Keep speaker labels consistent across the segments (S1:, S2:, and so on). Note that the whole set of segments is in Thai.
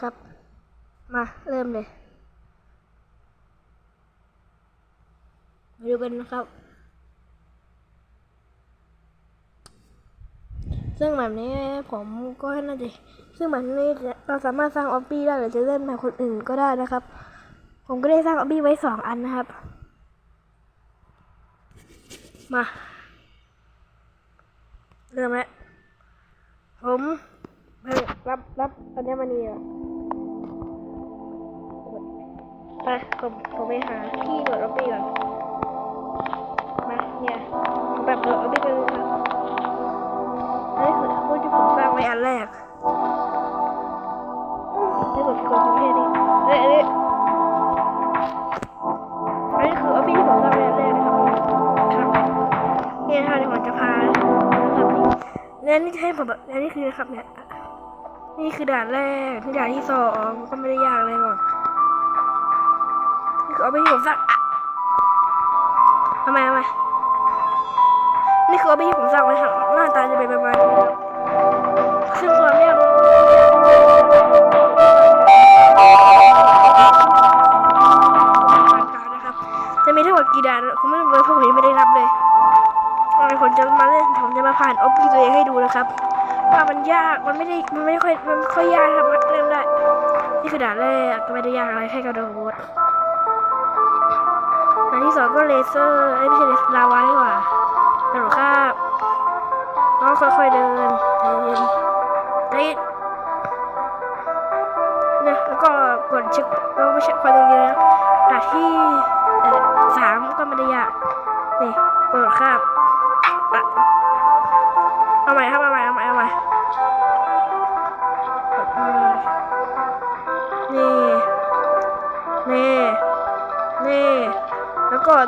S1: ครับ มาเริ่มเลยมาดูกันนะครับ ซึ่งแบบนี้ผมก็น่าจะซึ่งแบบนี้เราสามารถสร้างออบบี้ได้หรือจะเล่นแบบคนอื่นก็ได้นะครับ ผมก็ได้สร้างออบบี้ไว้สองอันนะครับ มา เริ่มแล้วผม ไปรับรับอัญมณีอะไปผมผมไปหาที่โหลดออบบี้ก่อนมาเนี่ยแบบโหลดออบบี้ไปเลยครับอันนี้คือพูดที่ผมสร้างไว้อันแรกนี่กดกดประเภทนี้เอ้ยอันนี้อันนี้คือออบบี้ที่ผมสร้างไว้อันแรกนะครับครับนี่นะครับเดี๋ยวผมจะพานะครับนี่และนี่จะให้ผมแบบและนี่คือนะครับเนี่ย นี่คือด่านแรกนี่ด่านที่สองก็ไม่ได้ยากเลยหรอกนี่คือเอาไปที่ผมสร้างอะทำไมทำไมนี่คือเอาไปที่ผมสร้างไว้ครับหน้าตาจะเป็นประมาณนี้ครับซึ่งความยากนะครับจะมีทั้งหมดกี่ด่านผมไม่รู้เลยพราะผมยังไม่ได้นับเลยเอาไว้ผมจะมาเล่นผมจะมาผ่านออฟฟี่ตัวเองให้ดูนะครับ ว่ามันยาก มันไม่ได้ มันไม่ค่อย มันไม่ค่อยยากครับเริ่มได้ นี่คือด่านแรกก็ไม่ได้ยากอะไรแค่กระโดดด่านที่สองก็เลเซอร์เอ้ไม่ใช่เลเซอร์ลาวาดีกว่ากระโดดข้ามก็ค่อยๆเดินเดินเดินนี่ยแล้วก็กดเช็คเราไม่ใช่คอยตรงนี้นะด่านที่สามก็ไม่ได้ยากนี่กระโดดข้าม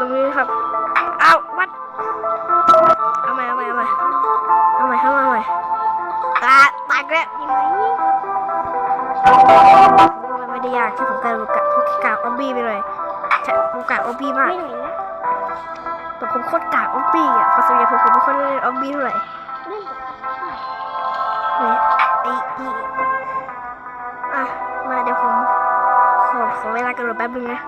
S1: ตรงนี้ครับเอาวัดเอาใหม่เอาใหม่เอาใหม่เอาใหม่เอาใหม่เอาใหม่ตาตายแล้วยังไงมันไม่ได้ยากแค่ผมกะกะผมกะออบบี้ไปเลยใช่ผมกะออบบี้มาก
S2: ไม่ไหนนะ
S1: แต่ผมโคตรกะออบบี้อะเพราะส่วนใหญ่ผมผมไม่ค่อยเล่นออบบี้เท่าไหร่
S2: เล่นกับ
S1: นี่ไอ้อีอะมาเดี๋ยวผมขอขอเวลากระโดดแป๊บนึงนะ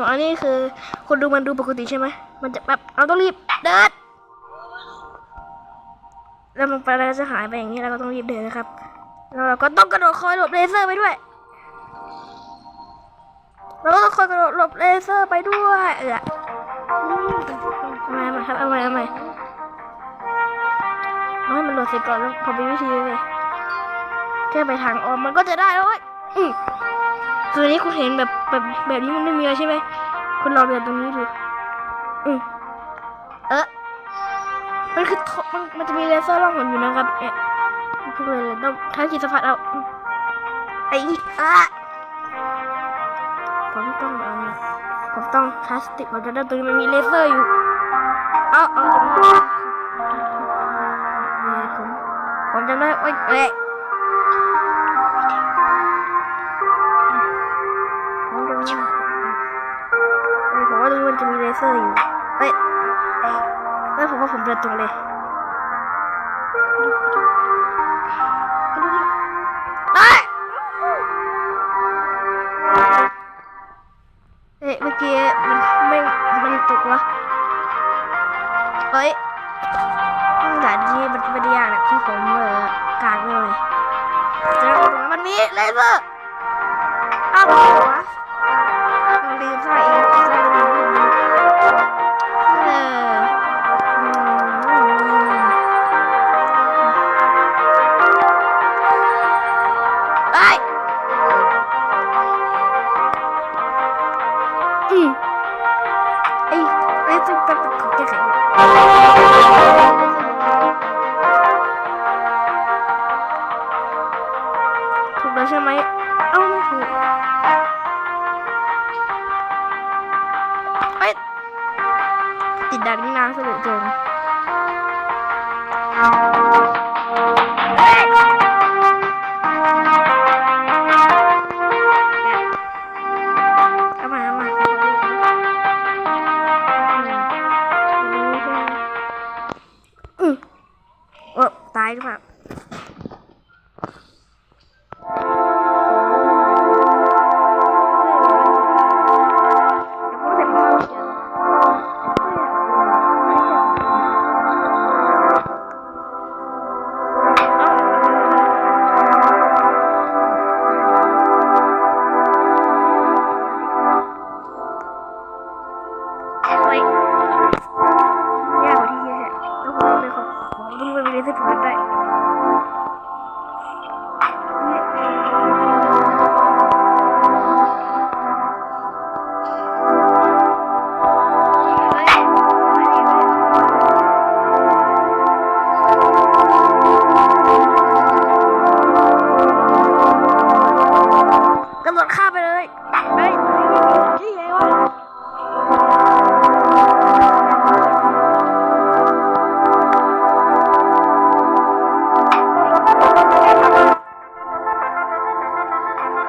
S1: อ๋อันนี้คือ คนดูมันดูปกติใช่ไหม มันจะแบบเราต้องรีบเดินแล้วมันไปแล้วจะหายไปอย่างนี้เราก็ต้องรีบเดินนะครับ แล้วเราก็ต้องกระโดดคอยหลบเลเซอร์ไปด้วย เราก็ต้องคอยกระโดดหลบเลเซอร์ไปด้วยเออเอาใหม่เอาใหมครับเอาใหม่เอาใหม่เอาให้มันโหลดเสร็จก่อนแล้วผมมีวิธีเลยแค่ไปทางออมมันก็จะได้แล้วเว้ยอืม คือนี้คุณเห็นแบบแบบแบบนี้มันไม่มีเลยใช่ไหมคุณลองเดินตรงนี้ดูอืมเออมันคือมันมันจะมีเลเซอร์ล่องหนอยู่นะครับเอ๊ะพูดเลยต้องใช้จิตสัมผัสเอาไอ้อะผมต้องเอาผมต้องพลาสติกมันจะได้ตรงนี้มันมีเลเซอร์อยู่เอาเอาตรงนี้ผมผมจำได้โอ๊ยเอ๊ะ เซอร์อยู่เอ้ยแล้วผมว่าผมเดินตรงเลยเอ้ยเอ๊ะเมื่อกี้มันไม่มันตกวะเฮ้ยด่านนี้มันไม่ได้ยากนะคือผมเออกากเลยแต่ว่าตรงนั้นมันมีเลเซอร์อ้าวมัวะเราลืมใส่เอง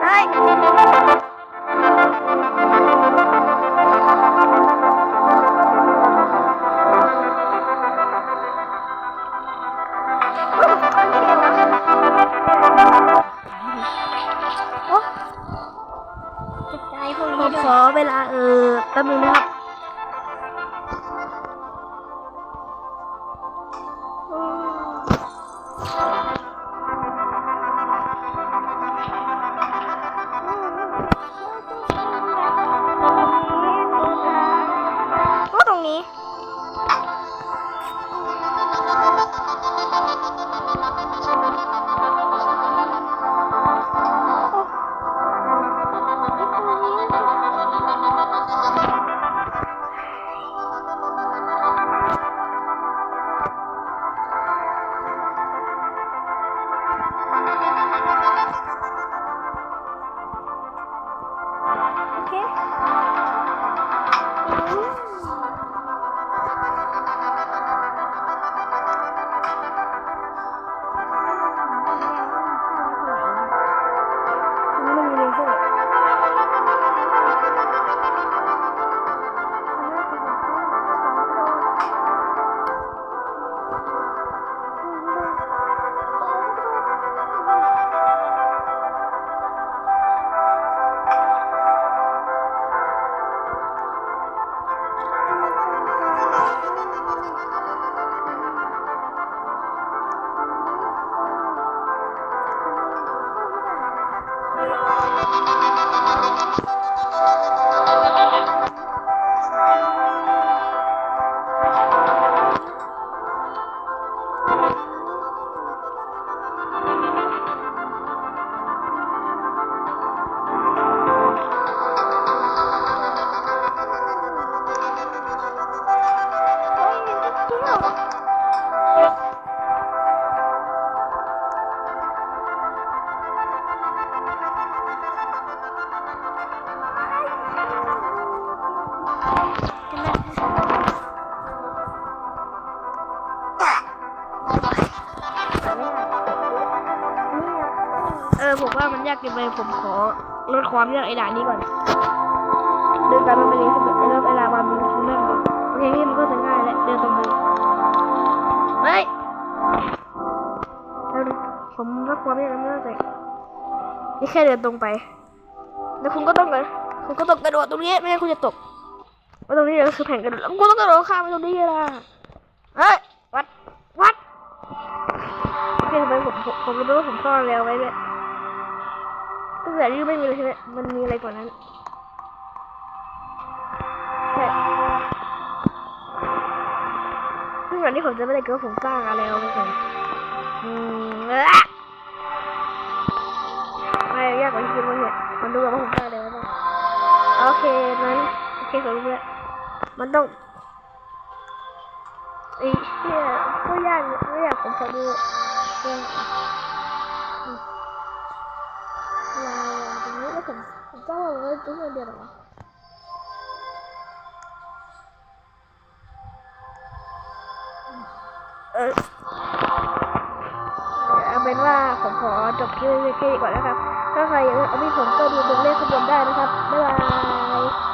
S1: เฮ้ยโอ้
S2: จพวก
S1: ผมขอเวลาเออแป๊บนึงนะครับ ผมขอลดความยากไอ้ด่านนี้ก่อนเดินการมันไปเลยคือแบบเริ่มเวลามันคือเริ่มโอเคนี่มันก็จะง่ายแล้วเดินตรงไปเฮ้ยเร็วดิผมลดความยากไม่ได้ใจนี่แค่เดินตรงไป แล้วคุณก็ต้องเลยคุณก็ต้องกระโดดตรงนี้ไม่งั้นคุณจะตกเพราตรงนี้ก็คือแผ่นกระโดดแล้วคุณต้องกระโดดข้ามไปตรงนี้ล่ะเฮ้ยวัดวัดโอเคทำไมผมผมผมรู้ว่าผมซ่อนแล้วไว้เนี่ย ตั้งแต่ที่ไม่มีเลยใช่ไหมมันมีอะไรกว่านั้นซึ่งก่อนที่ผมจะไม่ได้เกิดผมสร้างอะไรเอาไว้ก่อนอืมเอ้อไม่ยากกว่าที่คิดว่าเนี่ยมันดูแบบว่าผมสร้างอะไรไว้บ้างโอเคนั้นโอเคผมรู้แล้วมันต้องไอ้เชี่ยก็ยากไม่อยากผมขอดูเรื่อง เอาเอเอาเป็นว่าผมขอจบคลิปไว้แค่นี้ก่อนนะครับ ถ้าใครอยากเอาพี่ผมก็ดูตรงเลขข้างบนได้นะครับ บ๊ายบาย